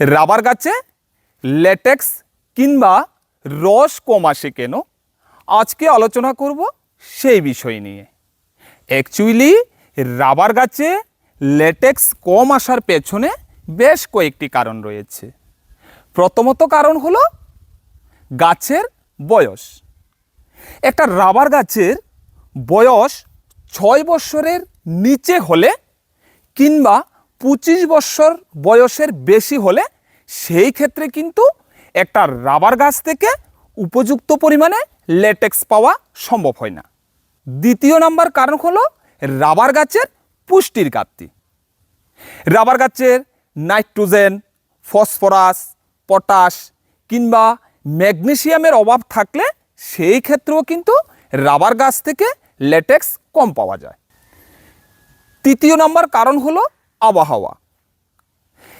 Rubber গাছে latex কিংবা রস কম আসে কেন? আজকে আলোচনা করব সেই বিষয় নিয়ে। অ্যাকচুয়ালি রাবার গাছে ল্যাটেক্স কম আসার পেছনে বেশ কয়েকটি কারণ রয়েছে। প্রথমত কারণ হলো গাছের বয়স। একটা রাবার গাছের বয়স ছয় বছরের নিচে হলে কিংবা পঁচিশ বছর বয়সের বেশি হলে সেই ক্ষেত্রে কিন্তু একটা রাবার গাছ থেকে উপযুক্ত পরিমাণে লেটেক্স পাওয়া সম্ভব হয় না। দ্বিতীয় নাম্বার কারণ হলো রাবার গাছের পুষ্টির ঘাটতি। রাবার গাছের নাইট্রোজেন, ফসফরাস, পটাশ কিংবা ম্যাগনেসিয়ামের অভাব থাকলে সেই ক্ষেত্রেও কিন্তু রাবার গাছ থেকে লেটেক্স কম পাওয়া যায়। তৃতীয় নম্বর কারণ হলো আবহাওয়া।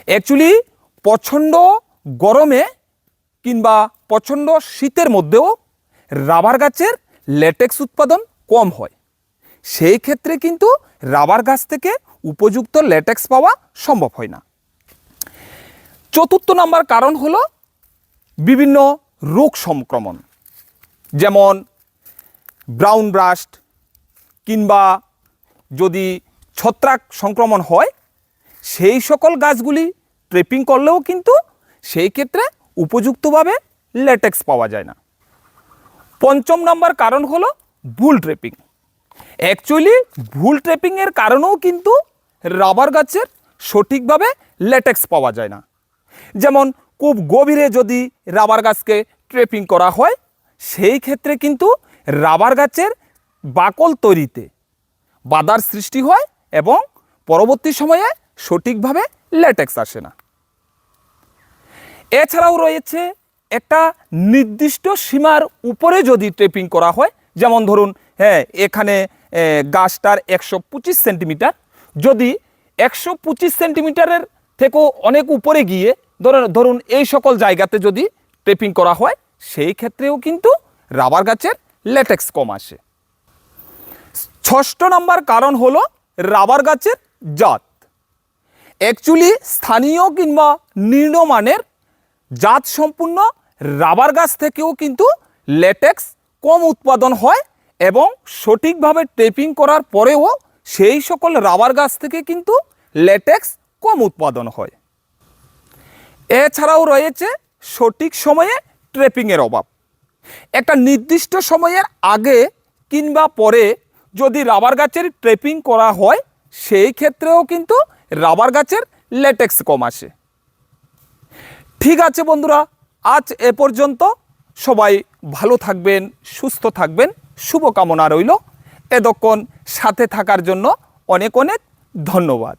অ্যাকচুয়ালি প্রচণ্ড গরমে কিংবা প্রচণ্ড শীতের মধ্যেও রাবার গাছের লেটেক্স উৎপাদন কম হয়। সেই ক্ষেত্রে কিন্তু রাবার গাছ থেকে উপযুক্ত লেটেক্স পাওয়া সম্ভব হয় না। চতুর্থ নম্বর কারণ হলো বিভিন্ন রোগ সংক্রমণ। যেমন ব্রাউন ব্রাস্ট কিংবা যদি ছত্রাক সংক্রমণ হয় সেই সকল গাছগুলি ট্রেপিং করলেও কিন্তু সেই ক্ষেত্রে উপযুক্তভাবে লেটেক্স পাওয়া যায় না। পঞ্চম নম্বর কারণ হলো ভুল ট্রেপিং অ্যাকচুয়ালি ভুল ট্রেপিংয়ের কারণেও কিন্তু রাবার গাছের সঠিকভাবে লেটেক্স পাওয়া যায় না। যেমন খুব গভীরে যদি রাবার গাছকে ট্রেপিং করা হয়, সেই ক্ষেত্রে কিন্তু রাবার গাছের বাকল তৈরিতে বাধার সৃষ্টি হয় এবং পরবর্তী সময়ে সঠিকভাবে ল্যাটেক্স আসে না। এছাড়াও রয়েছে একটা নির্দিষ্ট সীমার উপরে যদি ট্রেপিং করা হয়, যেমন ধরুন হ্যাঁ এখানে গাছটার একশো পঁচিশ সেন্টিমিটার, যদি একশো পঁচিশ সেন্টিমিটারের থেকেও অনেক উপরে গিয়ে ধরুন ধরুন এই সকল জায়গাতে যদি ট্রেপিং করা হয়, সেই ক্ষেত্রেও কিন্তু রাবার গাছের ল্যাটেক্স কম আসে। ষষ্ঠ নম্বর কারণ হলো রাবার গাছের জাত। অ্যাকচুয়ালি স্থানীয় কিংবা নিম্নমানের জাত সম্পূর্ণ রাবার গাছ থেকেও কিন্তু লেটেক্স কম উৎপাদন হয় এবং সঠিকভাবে টেপিং করার পরেও সেই সকল রাবার গাছ থেকে কিন্তু লেটেক্স কম উৎপাদন হয়। এছাড়াও রয়েছে সঠিক সময়ে ট্রেপিংয়ের অভাব। একটা নির্দিষ্ট সময়ের আগে কিংবা পরে যদি রাবার গাছের ট্রেপিং করা হয়, সেই ক্ষেত্রেও কিন্তু রাবার গাছের লেটেক্স কম আসে। ঠিক আছে বন্ধুরা, আজ এ পর্যন্ত। সবাই ভালো থাকবেন, সুস্থ থাকবেন, শুভকামনা রইল। এতক্ষণ সাথে থাকার জন্য অনেক অনেক ধন্যবাদ।